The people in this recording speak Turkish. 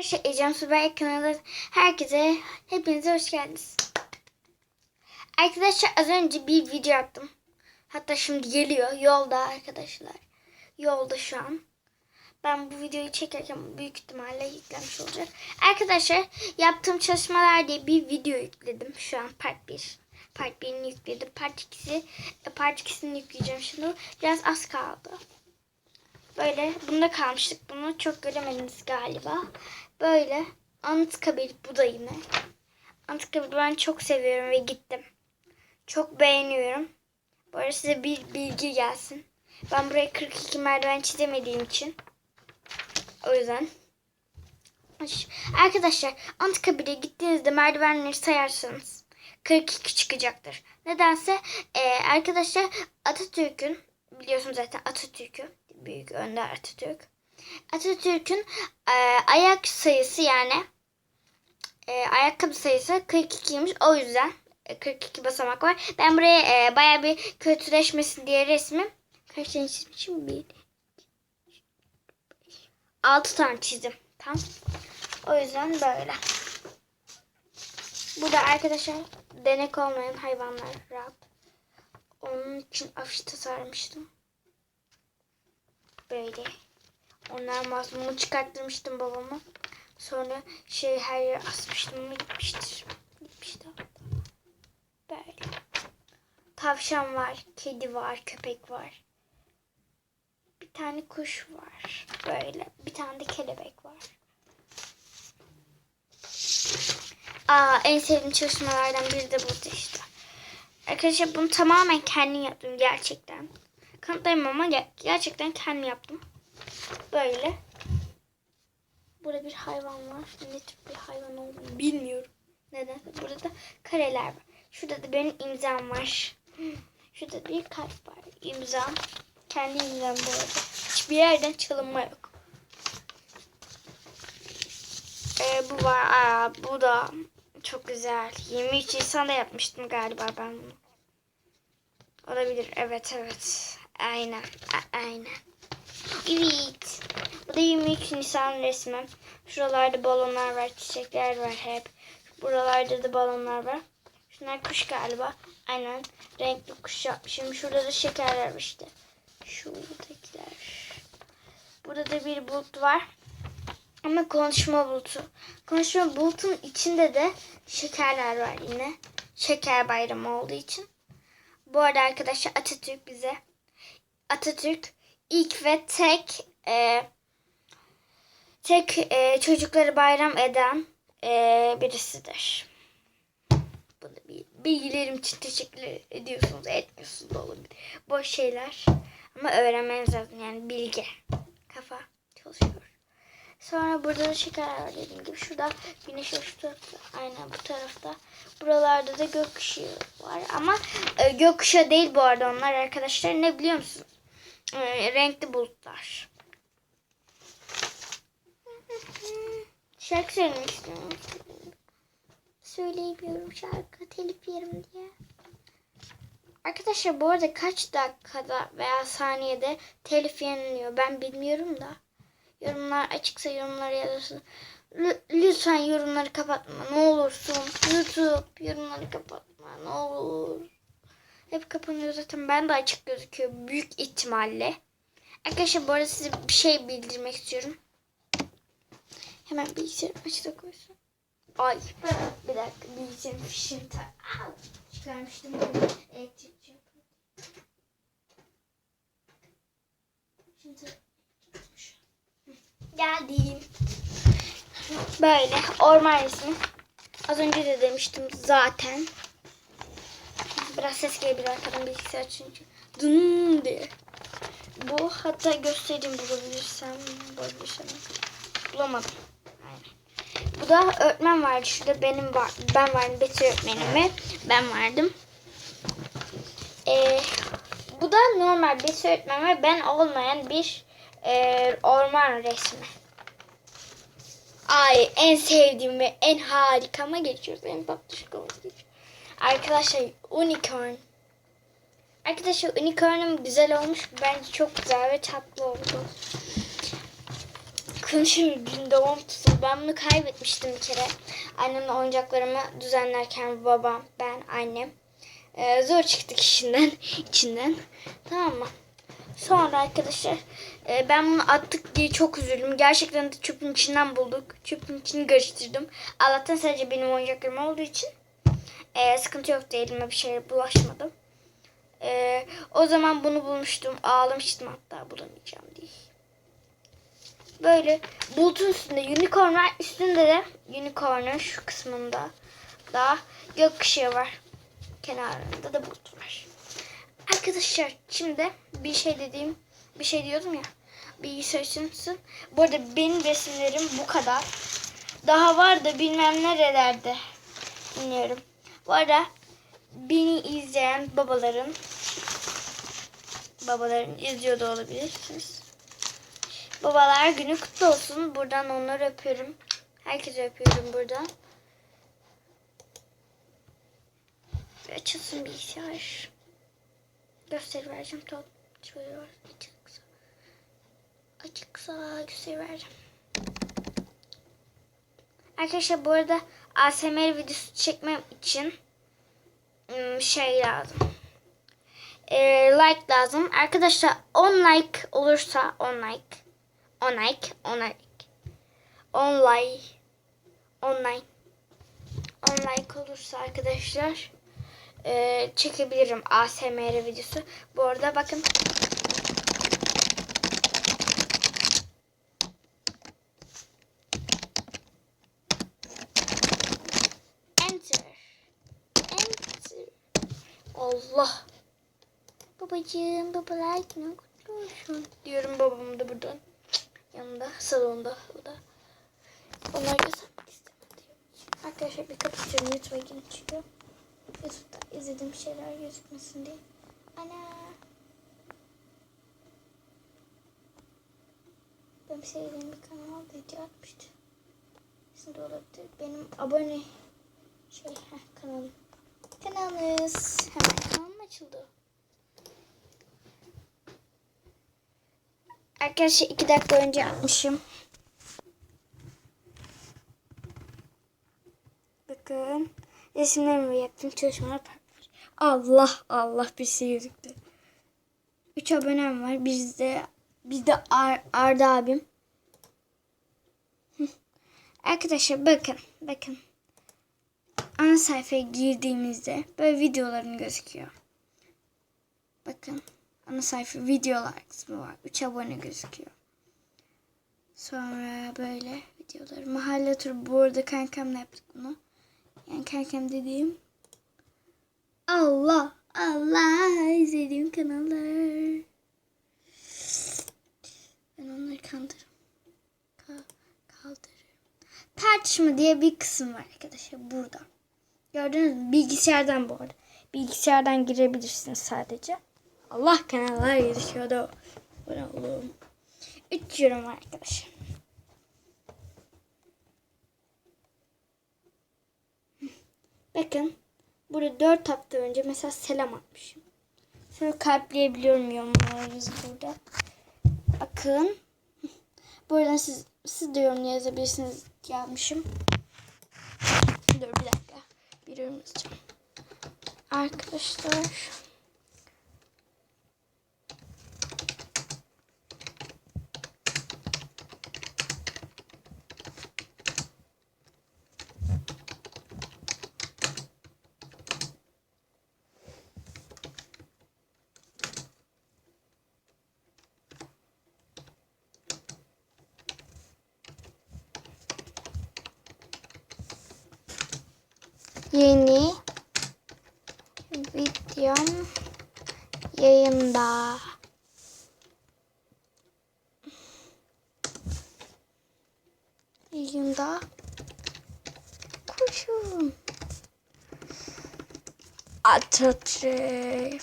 Arkadaşlar Ecem Süper kanalına herkese hepinize hoş geldiniz. Arkadaşlar az önce bir video attım. Hatta şimdi geliyor yolda arkadaşlar. Yolda şu an. Ben bu videoyu çekerken büyük ihtimalle yüklenmiş olacak. Arkadaşlar yaptığım çalışmalar diye bir video yükledim. Şu an part 1. Part 1'ini yükledim. Part 2'si part 2'sini yükleyeceğim şimdi. Biraz az kaldı. Böyle bunda kalmıştık. Bunu çok göremediniz galiba. Böyle Anıtkabir bu da yine. Anıtkabir ben çok seviyorum ve gittim. Çok beğeniyorum. Bu arada size bir bilgi gelsin. Ben buraya 42 merdiven çizemediğim için. O yüzden. Arkadaşlar Anıtkabir'e gittiğinizde merdivenleri sayarsanız 42 çıkacaktır. Nedense e, arkadaşlar Atatürk'ün biliyorsunuz zaten Atatürk'ü büyük önder Atatürk. Atatürk'ün e, ayak sayısı yani e, ayakkabı sayısı 42'ymiş. O yüzden e, 42 basamak var. Ben buraya e, baya bir kötüleşmesin diye resmi kaç tane çizmişim? Bir, 6 tane çizdim. Tamam. O yüzden böyle. Burada arkadaşlar denek olmayan hayvanlar rahat. Onun için afiş tasarlamıştım. Böyle. Onlar mazlumu çıkarttırmıştım babama. Sonra şey her yere asmıştım. Gitmiştir. Gitmişti. Böyle. Tavşan var. Kedi var. Köpek var. Bir tane kuş var. Böyle. Bir tane de kelebek var. Aa, en sevdiğim çalışmalardan biri de bu işte. Arkadaşlar bunu tamamen kendim yaptım gerçekten. Kanıtlayamam ama gerçekten kendim yaptım. Böyle. Burada bir hayvan var. Ne tür bir hayvan olduğunu bilmiyorum. Neden? Burada da kareler var. Şurada da benim imzam var. Şurada bir kalp var. İmzam. Kendi imzam bu arada. Hiçbir yerden çalınma yok. Ee, bu var. Aa, bu da çok güzel. 23 Nisan'da yapmıştım galiba ben bunu. Olabilir. Evet evet. Aynen. A- aynen. Evet. Bu da 23 Nisan resmim. Şuralarda balonlar var, çiçekler var hep. Buralarda da balonlar var. Şunlar kuş galiba. Aynen. Renkli kuş yapmışım. Şurada da şekerler var işte. Şuradakiler. Burada da bir bulut var. Ama konuşma bulutu. Konuşma bulutun içinde de şekerler var yine. Şeker bayramı olduğu için. Bu arada arkadaşlar Atatürk bize Atatürk ilk ve tek e, tek e, çocukları bayram eden e, birisidir. Bunu bilgilerim için teşekkür ediyorsunuz, etmiyorsunuz da olabilir. Boş şeyler ama öğrenmeniz lazım yani bilgi. Kafa çalışıyor. Sonra burada da şekerler var dediğim gibi. Şurada güneş şu tarafta. Aynen bu tarafta. Buralarda da gökkuşağı var. Ama e, gökkuşağı değil bu arada onlar arkadaşlar. Ne biliyor musunuz? E, renkli bulutlar. Şarkı söylemek istiyorum. Söyleyemiyorum şarkı. Telif yerim diye. Arkadaşlar bu arada kaç dakikada veya saniyede telif yeniliyor ben bilmiyorum da. Yorumlar açıksa yorumlara yazın. Lütfen yorumları kapatma ne olursun. YouTube yorumları kapatma ne olur. Hep kapanıyor zaten. Ben de açık gözüküyor büyük ihtimalle. Arkadaşlar bu arada size bir şey bildirmek istiyorum. Hemen bilgisayarı açıda koysun. Ay bir dakika bilgisayarın fişini çıkarmıştım. Elektrikçi Şimdi geldim. Böyle orman resmi. Az önce de demiştim zaten. Biraz ses gelebilir arkadan bilgisayar çünkü. Dın diye. Bu hatta göstereyim bulabilirsem. Bulabilirsem. Bulamadım. Aynen. Bu da öğretmen vardı. Şurada benim var. Ben vardım. Betül öğretmenime. Ben vardım. Ee, bu da normal Betül öğretmen ve ben olmayan bir e, orman resmi. Ay en sevdiğim ve en harikama geçiyoruz. En tatlışkamız geçiyor. Arkadaşlar unicorn. Arkadaşlar unicornum güzel olmuş. Bence çok güzel ve tatlı oldu. Konuşayım günde 10 tutun. Ben bunu kaybetmiştim bir kere. Annemle oyuncaklarımı düzenlerken babam, ben, annem. Ee, zor çıktık işinden, içinden. Tamam mı? Sonra arkadaşlar e, ben bunu attık diye çok üzüldüm. Gerçekten de çöpün içinden bulduk. Çöpün içini karıştırdım. Allah'tan sadece benim oyuncaklarım olduğu için e, sıkıntı yoktu. Elime bir şeye bulaşmadım. E, o zaman bunu bulmuştum. Ağlamıştım hatta bulamayacağım. Böyle bulutun üstünde unicorn var. Üstünde de unicorn'un şu kısmında da gökkuşağı var. Kenarında da bulut var. Arkadaşlar şimdi bir şey dediğim bir şey diyordum ya. Bilgisayar açılsın. Bu arada benim resimlerim bu kadar. Daha var da bilmem nerelerde. Bilmiyorum. Bu arada beni izleyen babaların babaların izliyor da olabilirsiniz. Babalar günü kutlu olsun. Buradan onları öpüyorum. Herkese öpüyorum buradan. Bir açılsın bilgisayar. Gösteri vereceğim. Top. Var. Açıksa. Açıksa gösteri vereceğim. Arkadaşlar bu arada ASMR videosu çekmem için ım, şey lazım. Ee, like lazım. Arkadaşlar 10 like olursa 10 like 10 like 10 like 10 like 10 like 10 like olursa arkadaşlar e, çekebilirim ASMR videosu. Bu arada bakın. Enter. Allah. Babacığım baba like ne kutlu olsun. Diyorum babam da buradan. Yanında salonda o da. Onlar göstermek istemedi. Arkadaşlar bir kapatıyorum. YouTube'a yine çıkıyor. YouTube'da izlediğim şeyler gözükmesin diye. Ana. Benim sevdiğim bir kanal video atmıştı. Şimdi olabilir. Benim abone şey heh, kanalım. Kanalımız. Hemen kanalım açıldı. Arkadaşlar iki dakika önce atmışım. Bakın. Resimlerimi yaptım. Çalışmalar. Allah Allah bir şey gözüktü. 3 abonem var. Bizde bizde Ar Arda abim. Arkadaşlar bakın. Bakın. Ana sayfaya girdiğimizde böyle videolarım gözüküyor. Bakın. Ana sayfa videolar kısmı var. 3 abone gözüküyor. Sonra böyle videolar. Mahalle turu. Bu arada kankamla yaptık bunu. Yani kankam dediğim Allah Allah izlediğim kanallar. Ben onları kandırırım. Ka kaldırırım. Tartışma diye bir kısım var arkadaşlar burada. Gördünüz mü? Bilgisayardan bu arada. Bilgisayardan girebilirsiniz sadece. Allah kanallar yarışıyordu. Ne oğlum? 3 yorum arkadaşlar. Bakın. Burada 4 hafta önce mesela selam atmışım. Şöyle kalpleyebiliyorum yorumlarınızı burada. Bakın. Buradan siz, siz de yorum yazabilirsiniz yazmışım. Dur bir dakika. Bir yorum yazacağım. Arkadaşlar. 얘니 미디엄 얘인다. 이긴다. 쿠슈. 아, 좋지.